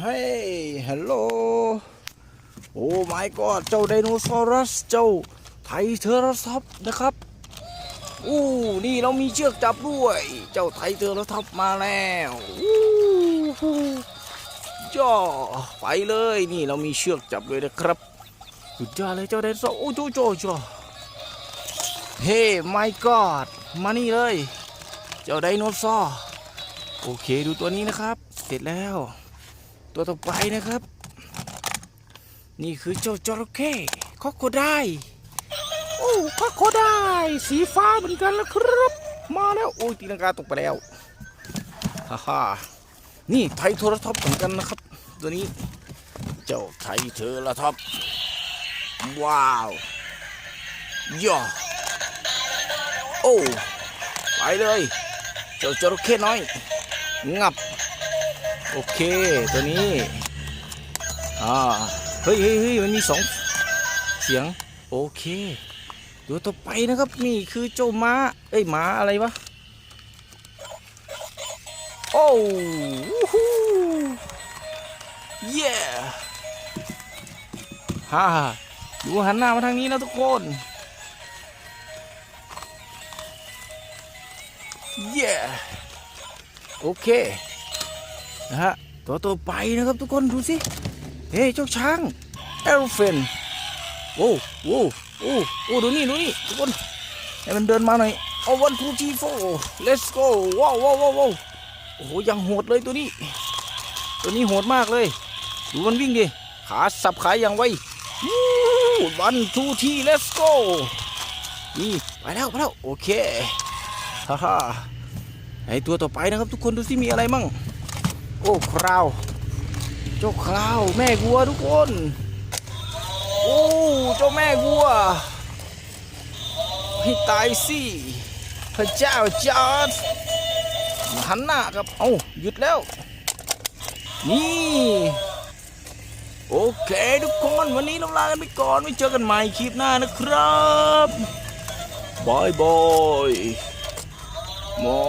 เฮ้ฮัลโหลโอ้ my god เจ้าไดโนเสาร์เจ้าไทเทอร์ท็อปนะครับอู้นี่เรามีเชือกจับด้วย เจ้าไทเทอร์ท็อปมาแล้วอู้หูย่อไปเลยนี่เรามีเชือกจับด้วยนะครับสุดยอดเลยเจ้าไดโนเสาร์โอ้โจโจโจเฮ้ my god มานี่เลย เจ้าไดโนเสาร์โอเคดูตัวนี้นะครับ เสร็จแล้ว ตัวต่อไปนะครับ นี่คือเจ้าจระเข้คอกโคได้โอ้คอกโคได้สีฟ้าเหมือนกันแล้วครับ มาแล้วโอ้ยตีลังกาตกไปแล้วฮ่าฮ่านี่ไทโทรท็อปเหมือนกันนะครับ ตัวนี้ เจ้าไทเทอร์ท็อปว้าว ย่อ โอ้ ไปเลย เจ้าจระเข้น้อย งับ โอเค ตัวนี้ อ่าเฮ้ยเฮ้ยเฮ้ยมันมีสองเสียง โอเคตัวต่อไปนะครับ นี่คือเจ้าม้า เอ้ยม้าอะไรวะ โอ้วู้ฮู้เย้ฮ่าดูหันหน้ามาทางนี้นะทุกคนเย้โอเค นะฮะตัวต่อไปนะครับทุกคนดูสิ เฮ้ยเจ้าช้างเอลเฟนโอ้โอ้โอ้โอ้ดูนี่ดูนี่ทุกคนให้มันเดินมาหน่อยเอาวันทูทีโฟ let's go ว้าวว้าวว้าวว้าวโอ้โหยังโหดเลยตัวนี้ ตัวนี้โหดมากเลย ดูมันวิ่งดิขาสับขาอย่างไววันทูที let's go นี่ไปแล้วไปแล้วโอเคฮ่าฮ่าไอตัวต่อไปนะครับทุกคนดูสิมีอะไรมั่ง โอ้คราวเจ้าคราวแม่วัวทุกคน โอ้เจ้าแม่วัวให้ตายสิพระเจ้าจอดหันหน้าครับเอาหยุดแล้ว นี่ โอเคทุกคนวันนี้เราลากันไปก่อนไว้เจอกันใหม่คลิปหน้านะครับบายบายมอ